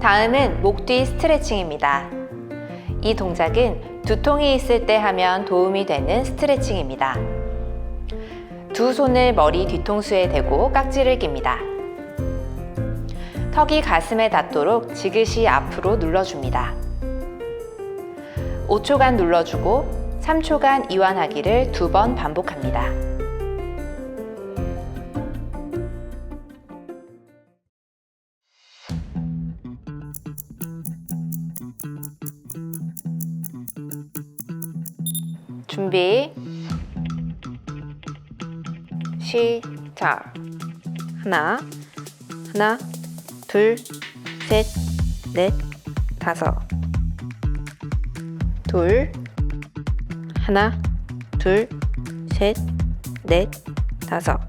다음은 목 뒤 스트레칭입니다. 이 동작은 두통이 있을 때 하면 도움이 되는 스트레칭입니다. 두 손을 머리 뒤통수에 대고 깍지를 낍니다. 턱이 가슴에 닿도록 지그시 앞으로 눌러줍니다. 5초간 눌러주고 3초간 이완하기를 두 번 반복합니다. 준비. 시작. 하나 하나 둘셋넷 다섯. 둘. 하나 둘셋넷 다섯